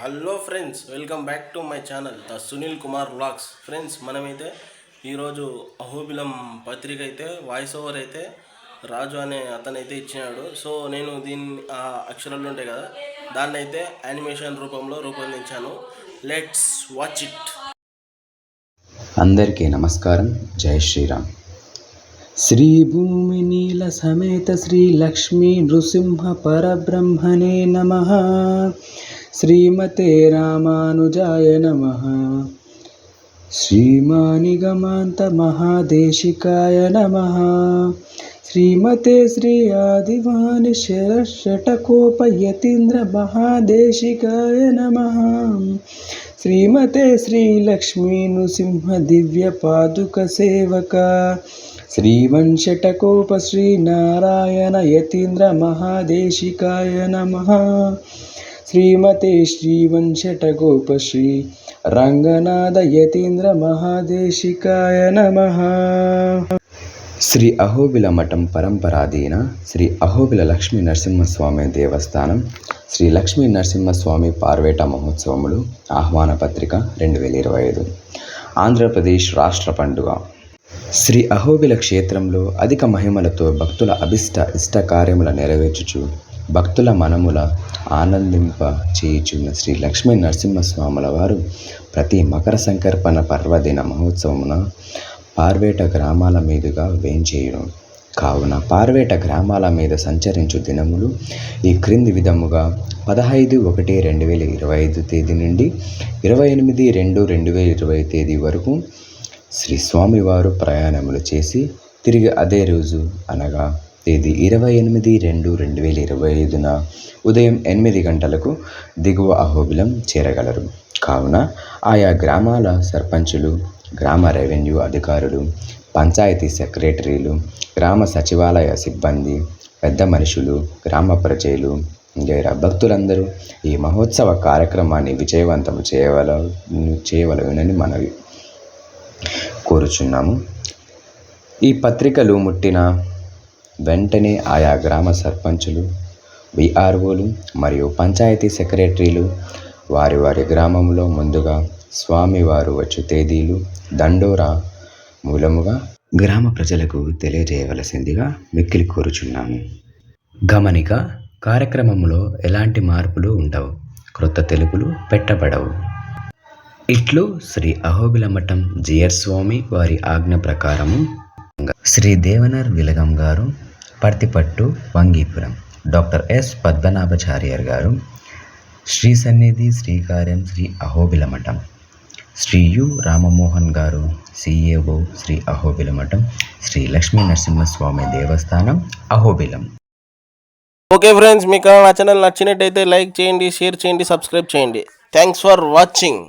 Hello friends welcome back to my channel the Sunil Kumar vlogs. Friends మనమైతే ఈరోజు అహోబిలం పత్రిక అయితే వాయిస్ ఓవర్ అయితే రాజు అనే అతనైతే ఇచ్చినాడు. సో నేను దీన్ని ఆ అక్షరాలు ఉంటాయి కదా దాన్ని అయితే యానిమేషన్ రూపంలో రూపొందించాను. లెట్స్ వాచ్ ఇట్ అందరికీ నమస్కారం. జై శ్రీరామ్. శ్రీ భూమి నీల సమేత శ్రీ లక్ష్మీ నృసింహ పరబ్రహ్మణే నమ. శ్రీమతే రామానుజాయ నమ. శ్రీమానిగమాంత మహాదేశికాయ నమ. శ్రీమతే శ్రీ ఆదివాని శరషటకోపయతీంద్ర మహాదేశికాయ నమ. శ్రీమతే శ్రీలక్ష్మీ నృసింహ దివ్య పాదుక సేవక. శ్రీవంశటకోప శ్రీనారాయణ యతీంద్ర మహాదేశికాయ నమ. శ్రీమతే శ్రీవంశటగోప శ్రీ రంగనాథ యతీంద్ర మహాదేశికాయ నమ శ్రీ అహోబిల మఠం పరంపరాధీన శ్రీ అహోబిల లక్ష్మీ నరసింహస్వామి దేవస్థానం శ్రీ లక్ష్మీ నరసింహస్వామి పార్వేట మహోత్సవములు ఆహ్వాన పత్రిక రెండు వేల ఇరవై ఐదు. ఆంధ్రప్రదేశ్ రాష్ట్ర పండుగ. శ్రీ అహోబిల క్షేత్రంలో అధిక మహిమలతో భక్తుల అభిష్ట ఇష్ట కార్యముల నెరవేర్చుచు భక్తుల మనముల ఆనందింప చేయుచున్న శ్రీ లక్ష్మీ నరసింహస్వాముల వారు ప్రతి మకర సంకర్పణ పర్వదిన మహోత్సవమున పార్వేట గ్రామాల మీదుగా వేంచేయును. కావున పార్వేట గ్రామాల మీద సంచరించు దినములు ఈ క్రింది విధముగా. పదహైదు ఒకటి రెండు వేల ఇరవై ఐదు తేదీ నుండి ఇరవై ఎనిమిది రెండు రెండు వేల ఇరవై తేదీ వరకు శ్రీ స్వామివారు ప్రయాణములు చేసి తిరిగి అదే రోజు అనగా తేదీ ఇరవై ఎనిమిది రెండు రెండు వేల ఇరవై ఐదున ఉదయం ఎనిమిది గంటలకు దిగువ అహోబిలం చేరగలరు. కావున ఆయా గ్రామాల సర్పంచులు గ్రామ రెవెన్యూ అధికారులు పంచాయతీ సెక్రటరీలు గ్రామ సచివాలయ సిబ్బంది పెద్ద మనుషులు గ్రామ ప్రజలు ఇంకా భక్తులందరూ ఈ మహోత్సవ కార్యక్రమాన్ని విజయవంతం చేయవల చేయవలనని మనవి కోరుచున్నాము. ఈ పత్రికలు ముట్టిన వెంటనే ఆయా గ్రామ సర్పంచులు విఆర్ఓలు మరియు పంచాయతీ సెక్రటరీలు వారి వారి గ్రామంలో ముందుగా స్వామివారు వచ్చు తేదీలు దండోరా మూలముగా గ్రామ ప్రజలకు తెలియజేయవలసిందిగా మిక్కిలి కోరుచున్నాము. గమనిక కార్యక్రమంలో ఎలాంటి మార్పులు ఉండవు క్రొత్త తెలుపులు పెట్టబడవు. ఇట్లు శ్రీ అహోబిలమఠం జియర్ స్వామి వారి ఆజ్ఞ ప్రకారము. శ్రీ దేవనర్ విలగం గారు పర్తిపట్టు వంగీపురం. డాక్టర్ ఎస్ పద్మనాభచార్యర్ గారు శ్రీ సన్నిధి శ్రీకార్యం శ్రీ అహోబిల మఠం శ్రీ యు రామమోహన్ గారు సిఏఓ శ్రీ అహోబిల మఠం శ్రీ లక్ష్మీ నరసింహస్వామి దేవస్థానం అహోబిలం. ఓకే ఫ్రెండ్స్ మీకు నా ఛానల్ నచ్చినట్టయితే లైక్ చేయండి షేర్ చేయండి సబ్స్క్రైబ్ చేయండి. Thanks for watching.